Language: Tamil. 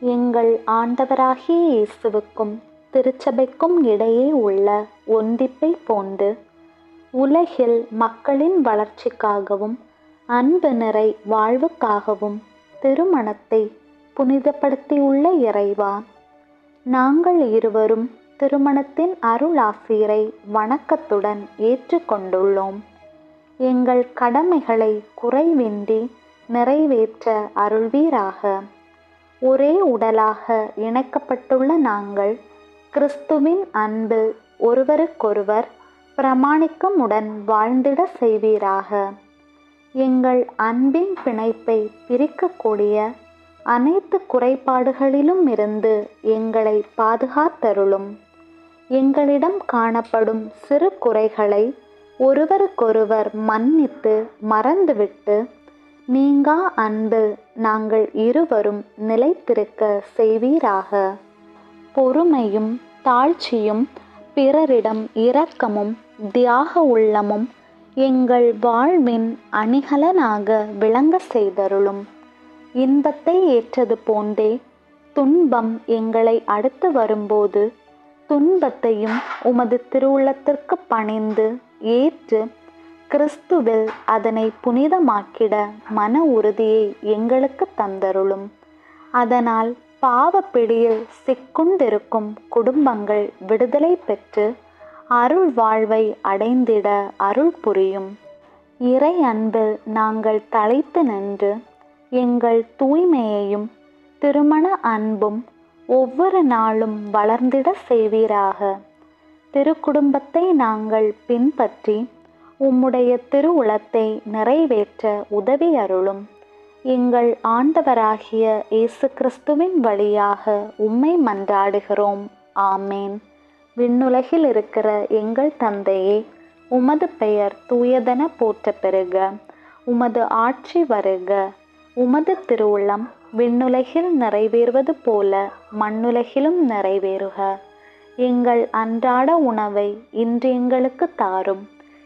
எங்கள் ஆண்டவராகிய இயேசுவுக்கும் திருச்சபைக்கும் இடையே உள்ள ஒன்றிப்பை போன்று உலகில் மக்களின் வளர்ச்சிக்காகவும் அன்பு நிறை வாழ்வுக்காகவும் திருமணத்தை புனிதப்படுத்தியுள்ள இறைவா நாங்கள் இருவரும் திருமணத்தின் அருளாசிரை வணக்கத்துடன் ஏற்றுக்கொண்டுள்ளோம். எங்கள் கடமைகளை குறைவின்றி நிறைவேற்ற அருள்வீராக. ஒரே உடலாக இணைக்கப்பட்டுள்ள நாங்கள் கிறிஸ்துவின் அன்பு ஒருவருக்கொருவர் பிரமாணிக்கமுடன் வாழ்ந்திட செய்வீராக. எங்கள் அன்பின் பிணைப்பை பிரிக்கக்கூடிய அனைத்து குறைபாடுகளிலும் இருந்து எங்களை பாதுகாத்தருளும். எங்களிடம் காணப்படும் சிறு குறைகளை ஒருவருக்கொருவர் மன்னித்து மறந்துவிட்டு நீங்கா அன்பு நாங்கள் இருவரும் நிலைத்திருக்க செய்வீராக. பொறுமையும் தாழ்ச்சியும் பிறரிடம் இரக்கமும் தியாக உள்ளமும் எங்கள் வாழ்வின் அணிகலனாக விளங்க செய்தருளும். இன்பத்தை ஏற்றது போன்றே துன்பம் எங்களை அடுத்து வரும்போது துன்பத்தையும் உமது திருவுள்ளத்திற்கு பணிந்து ஏற்று கிறிஸ்துவில் அதனை புனிதமாக்கிட மன உறுதியை எங்களுக்கு தந்தருளும். அதனால் பாவப்பிடியில் சிக்குண்டிருக்கும் குடும்பங்கள் விடுதலை பெற்று அருள் வாழ்வை அடைந்திட அருள் புரியும். இறை அன்பில் நாங்கள் தலைத்து நின்று எங்கள் தூய்மையையும் திருமண அன்பும் ஒவ்வொரு நாளும் வளர்ந்திட செய்வீராக. திருக்குடும்பத்தை நாங்கள் பின்பற்றி உம்முடைய திருவுளத்தை நிறைவேற்ற உதவி அருளும். எங்கள் ஆண்டவராகிய இயேசு கிறிஸ்துவின் வழியாக உம்மை மன்றாடுகிறோம். ஆமேன். விண்ணுலகில் இருக்கிற எங்கள் தந்தையே உமது பெயர் தூயதென போற்ற பெறுக. உமது ஆட்சி வருக. உமது திருவுள்ளம் விண்ணுலகில் நிறைவேறுவது போல மண்ணுலகிலும் நிறைவேறுக. எங்கள் அன்றாட உணவை இன்று எங்களுக்கு தாரும்.